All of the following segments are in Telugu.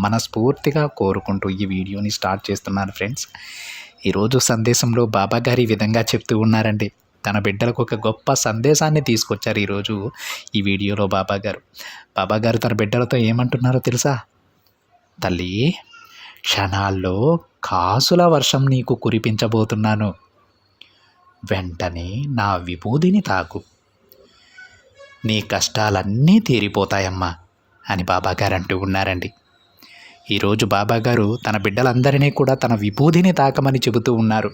మనస్ఫూర్తిగా కోరుకుంటూ ఈ వీడియోని స్టార్ట్ చేస్తున్నాను ఫ్రెండ్స్. ఈరోజు సందేశంలో బాబా గారి ఈ విధంగా చెప్తూ ఉన్నారండి. తన బిడ్డలకు ఒక గొప్ప సందేశాన్ని తీసుకొచ్చారు ఈరోజు ఈ వీడియోలో బాబా గారు. బాబా గారు తన బిడ్డలతో ఏమంటున్నారో తెలుసా? తల్లి క్షణాల్లో కాసుల వర్షం నీకు కురిపించబోతున్నాను. వెంటనే నా విభూదిని తాకు. నీ కష్టాలన్నీ తీరిపోతాయమ్మా అని బాబాగారు అంటూ ఉన్నారండి. ఈరోజు బాబాగారు తన బిడ్డలందరినీ కూడా తన విభూదిని తాకమని చెబుతూ ఉన్నారు.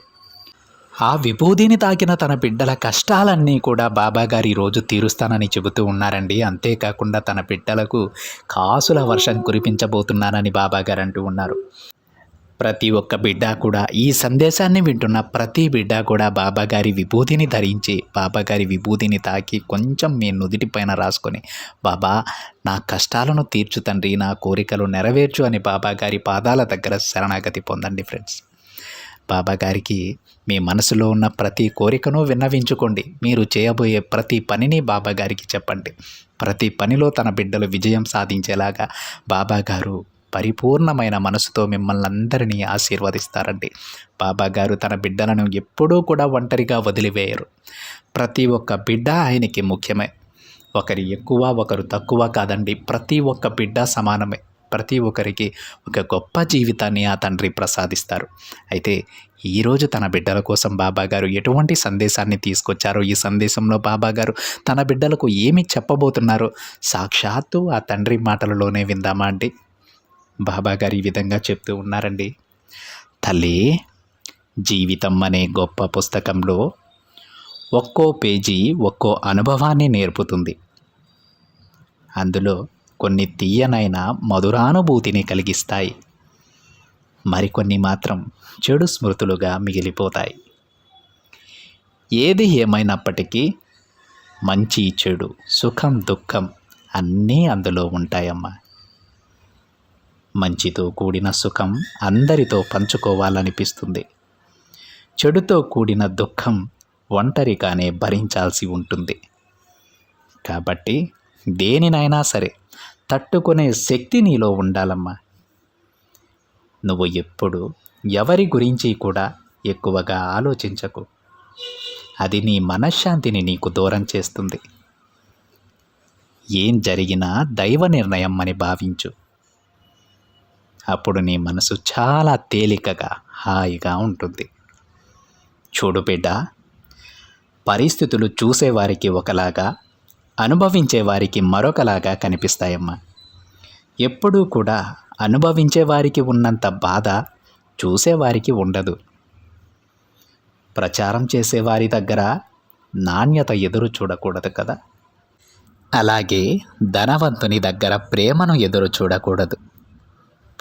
ఆ విభూదిని తాకిన తన బిడ్డల కష్టాలన్నీ కూడా బాబాగారు ఈరోజు తీరుస్తానని చెబుతూ ఉన్నారండి. అంతేకాకుండా తన బిడ్డలకు కాసుల వర్షం కురిపించబోతున్నానని బాబాగారు అంటూ ఉన్నారు. ప్రతి ఒక్క బిడ్డ కూడా ఈ సందేశాన్ని వింటున్న ప్రతి బిడ్డ కూడా బాబాగారి విభూతిని ధరించి బాబాగారి విభూతిని తాకి కొంచెం మీ నుదిటి పైన రాసుకొని బాబా నా కష్టాలను తీర్చు తండ్రి నా కోరికలు నెరవేర్చు అని బాబాగారి పాదాల దగ్గర శరణాగతి పొందండి ఫ్రెండ్స్. బాబాగారికి మీ మనసులో ఉన్న ప్రతి కోరికను విన్నవించుకోండి. మీరు చేయబోయే ప్రతి పనిని బాబాగారికి చెప్పండి. ప్రతి పనిలో తన బిడ్డలు విజయం సాధించేలాగా బాబాగారు పరిపూర్ణమైన మనసుతో మిమ్మల్ని అందరినీ ఆశీర్వదిస్తారండి. బాబా గారు తన బిడ్డలను ఎప్పుడూ కూడా ఒంటరిగా వదిలివేయరు. ప్రతి ఒక్క బిడ్డ ఆయనకి ముఖ్యమే. ఒకరి ఎక్కువ ఒకరు తక్కువ కాదండి. ప్రతి ఒక్క బిడ్డ సమానమే. ప్రతి ఒక్కరికి ఒక గొప్ప జీవితాన్ని ఆ తండ్రి ప్రసాదిస్తారు. అయితే ఈరోజు తన బిడ్డల కోసం బాబా గారు ఎటువంటి సందేశాన్ని తీసుకొచ్చారో ఈ సందేశంలో బాబా గారు తన బిడ్డలకు ఏమి చెప్పబోతున్నారో సాక్షాత్తు ఆ తండ్రి మాటలలోనే విందామా అండి? బాబా గారు ఈ విధంగా చెప్తూ ఉన్నారండి. తల్లి జీవితం అనే గొప్ప పుస్తకంలో ఒక్కో పేజీ ఒక్కో అనుభవాన్ని నేర్పుతుంది. అందులో కొన్ని తీయనైన మధురానుభూతిని కలిగిస్తాయి. మరికొన్ని మాత్రం చెడు స్మృతులుగా మిగిలిపోతాయి. ఏది ఏమైనప్పటికీ మంచి చెడు సుఖం దుఃఖం అన్నీ అందులో ఉంటాయమ్మా. మంచితో కూడిన సుఖం అందరితో పంచుకోవాలనిపిస్తుంది. చెడుతో కూడిన దుఃఖం ఒంటరిగానే భరించాల్సి ఉంటుంది. కాబట్టి దేనినైనా సరే తట్టుకునే శక్తి నీలో ఉండాలమ్మా. నువ్వు ఎప్పుడు ఎవరి గురించి కూడా ఎక్కువగా ఆలోచించకు. అది నీ మనశ్శాంతిని నీకు దూరం చేస్తుంది. ఏం జరిగినా దైవ నిర్ణయం అని భావించు. అప్పుడు నీ మనసు చాలా తేలికగా హాయిగా ఉంటుంది. చూడు బిడ్డ పరిస్థితులు చూసేవారికి ఒకలాగా అనుభవించే వారికి మరొకలాగా కనిపిస్తాయమ్మా. ఎప్పుడూ కూడా అనుభవించే వారికి ఉన్నంత బాధ చూసేవారికి ఉండదు. ప్రచారం చేసేవారి దగ్గర నాణ్యత ఎదురు చూడకూడదు కదా. అలాగే ధనవంతుని దగ్గర ప్రేమను ఎదురు చూడకూడదు.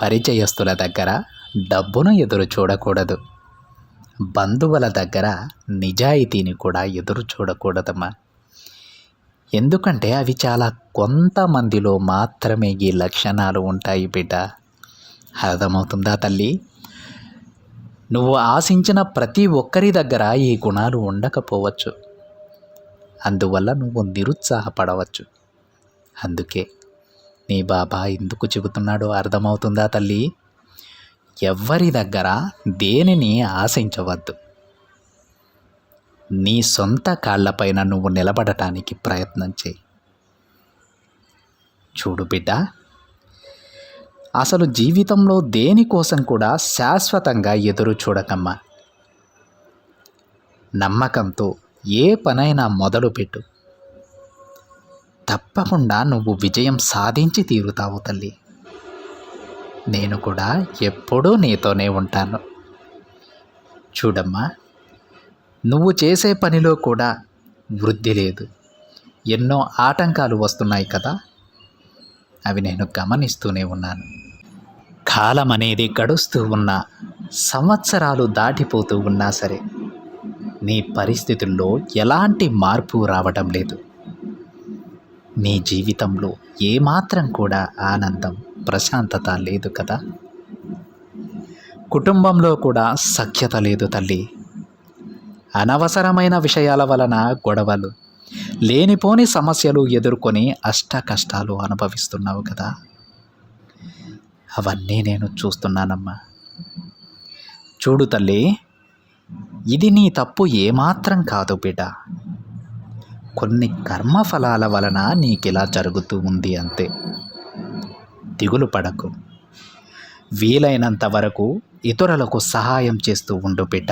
పరిచయస్తుల దగ్గర డబ్బును ఎదురు చూడకూడదు. బంధువుల దగ్గర నిజాయితీని కూడా ఎదురు చూడకూడదమ్మా. ఎందుకంటే అవి చాలా కొంతమందిలో మాత్రమే ఈ లక్షణాలు ఉంటాయి బిడ్డ. అర్థమవుతుందా తల్లి? నువ్వు ఆశించిన ప్రతి ఒక్కరి దగ్గర ఈ గుణాలు ఉండకపోవచ్చు. అందువల్ల నువ్వు నిరుత్సాహపడవచ్చు. అందుకే నీ బాబా ఎందుకు చెబుతున్నాడో అర్థమవుతుందా తల్లి? ఎవ్వరి దగ్గర దేనిని ఆశించవద్దు. నీ సొంత కాళ్ళపైన నువ్వు నిలబడటానికి ప్రయత్నం చేయి. చూడు బిడ్డ అసలు జీవితంలో దేనికోసం కూడా శాశ్వతంగా ఎదురు చూడకమ్మా. నమ్మకంతో ఏ పనైనా మొదలుపెట్టు. తప్పకుండా నువ్వు విజయం సాధించి తీరుతావు తల్లి. నేను కూడా ఎప్పుడూ నీతోనే ఉంటాను. చూడమ్మా నువ్వు చేసే పనిలో కూడా వృద్ధి లేదు. ఎన్నో ఆటంకాలు వస్తున్నాయి కదా. అవి నేను గమనిస్తూనే ఉన్నాను. కాలం అనేది గడుస్తూ ఉన్నా సంవత్సరాలు దాటిపోతూ ఉన్నా సరే నీ పరిస్థితుల్లో ఎలాంటి మార్పు రావడం లేదు. నీ జీవితంలో ఏమాత్రం కూడా ఆనందం ప్రశాంతత లేదు కదా? కుటుంబంలో కూడా సఖ్యత లేదు తల్లి. అనవసరమైన విషయాల వలన గొడవలు లేనిపోని సమస్యలు ఎదుర్కొని అష్ట కష్టాలు అనుభవిస్తున్నావు కదా? అవన్నీ నేను చూస్తున్నానమ్మా. చూడు తల్లి ఇది నీ తప్పు ఏమాత్రం కాదు బిడ్డ. కొన్ని కర్మఫలాల వలన నీకిలా జరుగుతూ ఉంది అంతే. దిగులు పడకు. వీలైనంత వరకు ఇతరులకు సహాయం చేస్తూ ఉండు బిడ్డ.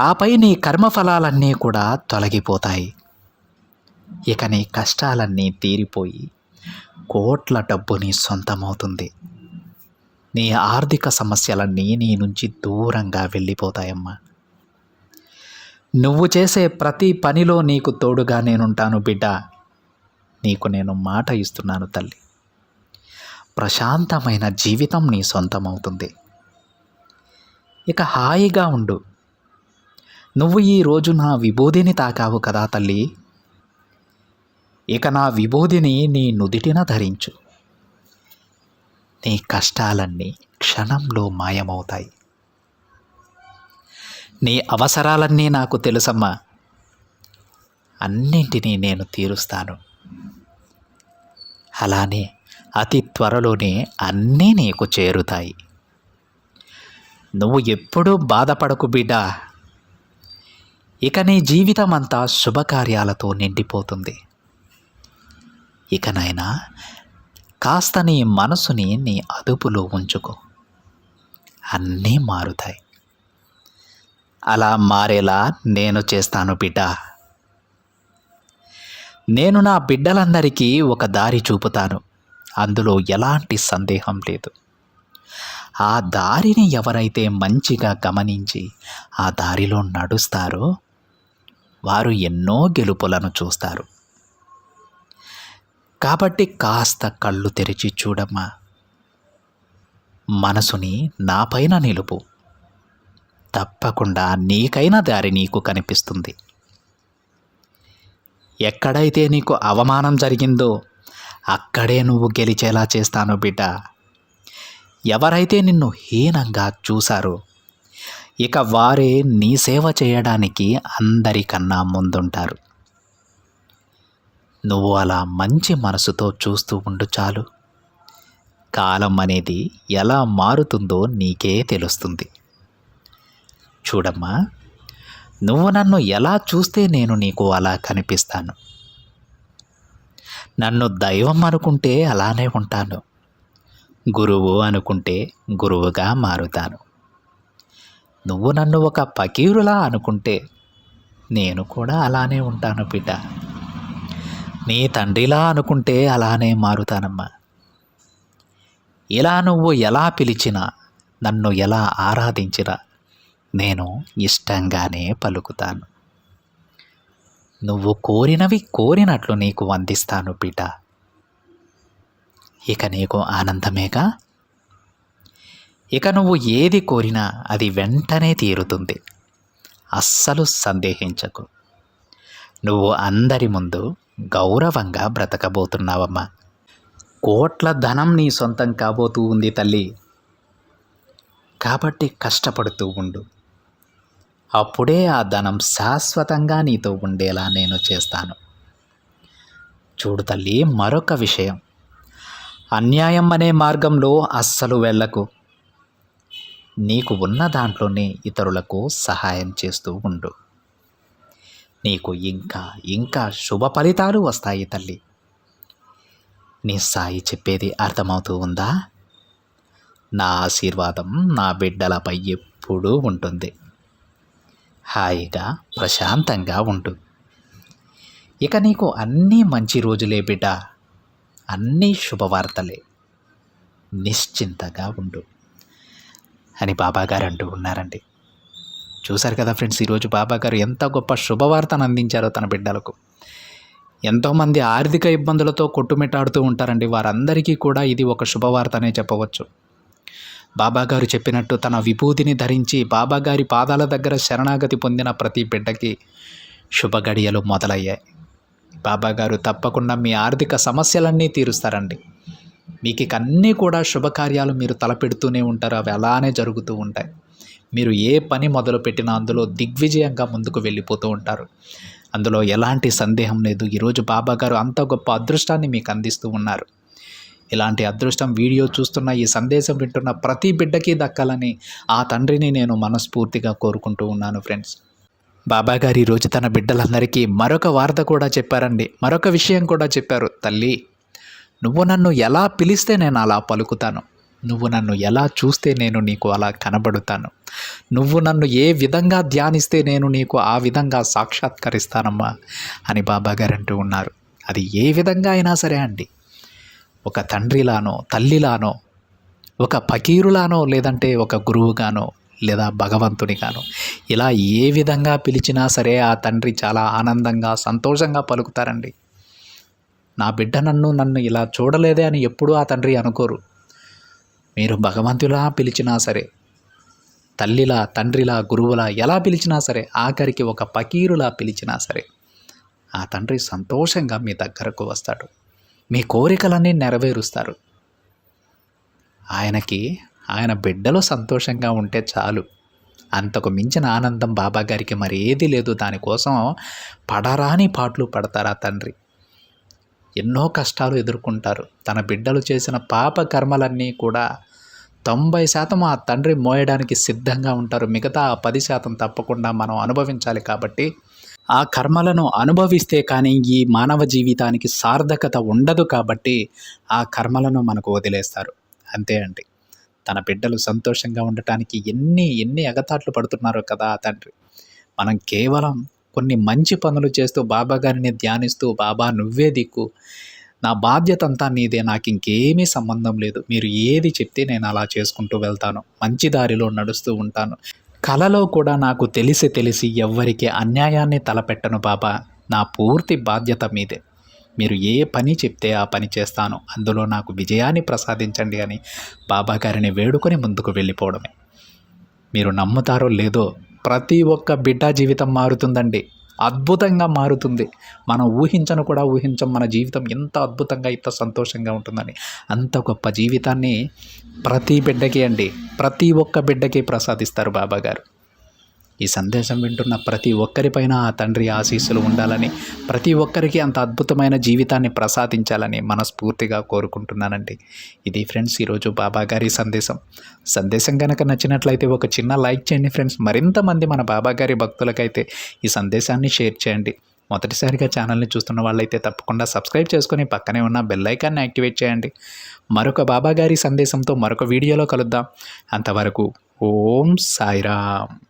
ఆపై నీ కర్మఫలాలన్నీ కూడా తొలగిపోతాయి. ఇక నీ కష్టాలన్నీ తీరిపోయి కోట్ల డబ్బు నీ సొంతమవుతుంది. నీ ఆర్థిక సమస్యలన్నీ నీ నుంచి దూరంగా వెళ్ళిపోతాయమ్మా. నువ్వు చేసే ప్రతి పనిలో నీకు తోడుగా నేనుంటాను బిడ్డ. నీకు నేను మాట ఇస్తున్నాను తల్లి. ప్రశాంతమైన జీవితం నీ సొంతమవుతుంది. ఇక హాయిగా ఉండు. నువ్వు ఈ రోజు నా విభూదిని తాకావు కదా తల్లి. ఇక నా విభూదిని నీ నుదిటిన ధరించు. నీ కష్టాలన్నీ క్షణంలో మాయమవుతాయి. నీ అవసరాలన్నీ నాకు తెలుసమ్మా. అన్నింటినీ నేను తీరుస్తాను. అలానే అతి త్వరలోనే అన్నీ నీకు చేరుతాయి. నువ్వు ఎప్పుడూ బాధపడకు బిడ్డ. ఇక నీ జీవితం అంతా శుభకార్యాలతో నిండిపోతుంది. ఇకనైనా కాస్త నీ మనసుని నీ అదుపులో ఉంచుకో. అన్నీ మారుతాయి. అలా మారేలా నేను చేస్తాను బిడ్డ నేను నా బిడ్డలందరికీ ఒక దారి చూపుతాను. అందులో ఎలాంటి సందేహం లేదు. ఆ దారిని ఎవరైతే మంచిగా గమనించి ఆ దారిలో నడుస్తారో వారు ఎన్నో గెలుపులను చూస్తారు. కాబట్టి కాస్త కళ్ళు తెరిచి చూడమ్మా. మనసుని నాపైన నిలుపు. తప్పకుండా నీకైన దారి నీకు కనిపిస్తుంది. ఎక్కడైతే నీకు అవమానం జరిగిందో అక్కడే నువ్వు గెలిచేలా చేస్తాను బిడ్డ. ఎవరైతే నిన్ను హీనంగా చూశారో ఇక వారే నీ సేవ చేయడానికి అందరికన్నా ముందుంటారు. నువ్వు అలా మంచి మనసుతో చూస్తూ ఉండు చాలు. కాలం అనేది ఎలా మారుతుందో నీకే తెలుస్తుంది. చూడమ్మా నువ్వు నన్ను ఎలా చూస్తే నేను నీకు అలా కనిపిస్తాను? నన్ను దైవం అనుకుంటే అలానే ఉంటాను. గురువు అనుకుంటే గురువుగా మారుతాను. నువ్వు నన్ను ఒక పకీరులా అనుకుంటే నేను కూడా అలానే ఉంటాను బిడ్డ నీ తండ్రిలా అనుకుంటే అలానే మారుతానమ్మా. ఇలా నువ్వు ఎలా పిలిచినా నన్ను ఎలా ఆరాధించినా నేను ఇష్టంగానే పలుకుతాను. నువ్వు కోరినవి కోరినట్లు నీకు అందిస్తాను పిట ఇక నీకు ఆనందమేగా? ఇక నువ్వు ఏది కోరినా అది వెంటనే తీరుతుంది. అస్సలు సందేహించకు. నువ్వు అందరి ముందు గౌరవంగా బ్రతకబోతున్నావమ్మా. కోట్ల ధనం నీ సొంతం కాబోతూ ఉంది తల్లి. కాబట్టి కష్టపడుతూ ఉండు. అప్పుడే ఆ ధనం శాశ్వతంగా నీతో ఉండేలా నేను చేస్తాను. చూడు తల్లి మరొక విషయం. అన్యాయం అనే మార్గంలో అస్సలు వెళ్ళకు. నీకు ఉన్న దాంట్లోనే ఇతరులకు సహాయం చేస్తూ ఉండు. నీకు ఇంకా ఇంకా శుభ ఫలితాలు వస్తాయి తల్లి. నీ సాయి చెప్పేది అర్థమవుతూ ఉందా? నా ఆశీర్వాదం నా బిడ్డలపై ఎప్పుడూ ఉంటుంది. హాయిగా ప్రశాంతంగా ఉండు. ఇక నీకు అన్నీ మంచి రోజులే బిడ్డ. అన్నీ శుభవార్తలే. నిశ్చింతగా ఉండు. అని బాబాగారు అంటూ ఉన్నారండి. చూశారు కదా ఫ్రెండ్స్ ఈరోజు బాబాగారు ఎంత గొప్ప శుభవార్తను అందించారో తన బిడ్డలకు. ఎంతోమంది ఆర్థిక ఇబ్బందులతో కొట్టుమిట్టాడుతూ ఉంటారండి. వారందరికీ కూడా ఇది ఒక శుభవార్త అనే చెప్పవచ్చు. బాబాగారు చెప్పినట్టు తన విభూతిని ధరించి బాబాగారి పాదాల దగ్గర శరణాగతి పొందిన ప్రతి బిడ్డకి శుభగడియలు మొదలయ్యాయి. బాబాగారు తప్పకుండా మీ ఆర్థిక సమస్యలన్నీ తీరుస్తారండి. మీకు ఇక అన్నీ కూడా శుభకార్యాలు మీరు తలపెడుతూనే ఉంటారు. అవి అలానే జరుగుతూ ఉంటాయి. మీరు ఏ పని మొదలుపెట్టినా అందులో దిగ్విజయంగా ముందుకు వెళ్ళిపోతూ ఉంటారు. అందులో ఎలాంటి సందేహం లేదు. ఈరోజు బాబాగారు అంత గొప్ప అదృష్టాన్ని మీకు అందిస్తూ ఉన్నారు. ఇలాంటి అదృష్టం వీడియో చూస్తున్న ఈ సందేశం వింటున్న ప్రతి బిడ్డకి దక్కాలని ఆ తండ్రిని నేను మనస్ఫూర్తిగా కోరుకుంటూ ఉన్నాను ఫ్రెండ్స్. బాబా గారు ఈరోజు తన బిడ్డలందరికీ మరొక వార్త కూడా చెప్పారండి. మరొక విషయం కూడా చెప్పారు. తల్లి నువ్వు నన్ను ఎలా పిలిస్తే నేను అలా పలుకుతాను. నువ్వు నన్ను ఎలా చూస్తే నేను నీకు అలా కనబడుతాను. నువ్వు నన్ను ఏ విధంగా ధ్యానిస్తే నేను నీకు ఆ విధంగా సాక్షాత్కరిస్తానమ్మా అని బాబాగారు అంటూ ఉన్నారు. అది ఏ విధంగా అయినా సరే అండి. ఒక తండ్రిలానో తల్లిలానో ఒక పకీరులానో లేదంటే ఒక గురువుగానో లేదా భగవంతునిగానో ఇలా ఏ విధంగా పిలిచినా సరే ఆ తండ్రి చాలా ఆనందంగా సంతోషంగా పలుకుతారండి. నా బిడ్డ నన్ను నన్ను ఇలా చూడలేదే అని ఎప్పుడూ ఆ తండ్రి అనుకోరు. మీరు భగవంతులా పిలిచినా సరే తల్లిలా తండ్రిలా గురువులా ఎలా పిలిచినా సరే ఆఖరికి ఒక పకీరులా పిలిచినా సరే ఆ తండ్రి సంతోషంగా మీ దగ్గరకు వస్తాడు. మీ కోరికలన్నీ నెరవేరుస్తారు. ఆయనకి ఆయన బిడ్డలు సంతోషంగా ఉంటే చాలు. అంతకు మించిన ఆనందం బాబాగారికి మరి ఏది లేదు. దానికోసం పడరాని పాటలు పడతారు ఆ తండ్రి. ఎన్నో కష్టాలు ఎదుర్కొంటారు. తన బిడ్డలు చేసిన పాప కర్మలన్నీ కూడా తొంభై శాతం ఆ తండ్రి మోయడానికి సిద్ధంగా ఉంటారు. మిగతా ఆ పది శాతం తప్పకుండా మనం అనుభవించాలి కాబట్టి ఆ కర్మలను అనుభవిస్తే కానీ ఈ మానవ జీవితానికి సార్థకత ఉండదు కాబట్టి ఆ కర్మలను మనకు వదిలేస్తారు. అంతే అండి. తన బిడ్డలు సంతోషంగా ఉండటానికి ఎన్ని ఎన్ని అగతాట్లు పడుతున్నారో కదా ఆ తండ్రి. మనం కేవలం కొన్ని మంచి పనులు చేస్తూ బాబా గారిని ధ్యానిస్తూ బాబా నువ్వే దిక్కు. నా బాధ్యత అంతా నీదే. నాకు ఇంకేమీ సంబంధం లేదు. మీరు ఏది చెప్తే నేను అలా చేసుకుంటూ వెళ్తాను. మంచి దారిలో నడుస్తూ ఉంటాను. కలలో కూడా నాకు తెలిసి తెలిసి ఎవ్వరికి అన్యాయాన్ని తలపెట్టను బాబా. నా పూర్తి బాధ్యత మీదే. మీరు ఏ పని చెప్తే ఆ పని చేస్తాను. అందులో నాకు విజయాన్ని ప్రసాదించండి అని బాబా గారిని వేడుకొని ముందుకు వెళ్ళిపోవడమే. మీరు నమ్ముతారో లేదో ప్రతి ఒక్క బిడ్డ జీవితం మారుతుందండి. అద్భుతంగా మారుతుంది. మనం ఊహించను కూడా ఊహించం మన జీవితం ఎంత అద్భుతంగా ఇంత సంతోషంగా ఉంటుందని. అంత గొప్ప జీవితాన్ని ప్రతి బిడ్డకి అండి ప్రతి ఒక్క బిడ్డకి ప్రసాదిస్తారు బాబా గారు ఈ సందేశం వింటున్న ప్రతి ఒక్కరిపైన ఆ తండ్రి ఆశీస్సులు ఉండాలని ప్రతి ఒక్కరికి అంత అద్భుతమైన జీవితాన్ని ప్రసాదించాలని మనస్ఫూర్తిగా కోరుకుంటున్నానండి. ఇది ఫ్రెండ్స్ ఈరోజు బాబా గారి సందేశం. సందేశం కనుక నచ్చినట్లయితే ఒక చిన్న లైక్ చేయండి ఫ్రెండ్స్. మరింత మంది మన బాబా గారి భక్తులకైతే ఈ సందేశాన్ని షేర్ చేయండి. మొదటిసారిగా ఛానల్ని చూస్తున్న వాళ్ళైతే తప్పకుండా సబ్స్క్రైబ్ చేసుకొని పక్కనే ఉన్న బెల్లైకాన్ని యాక్టివేట్ చేయండి. మరొక బాబా గారి సందేశంతో మరొక వీడియోలో కలుద్దాం. అంతవరకు ఓం సాయిరామ్.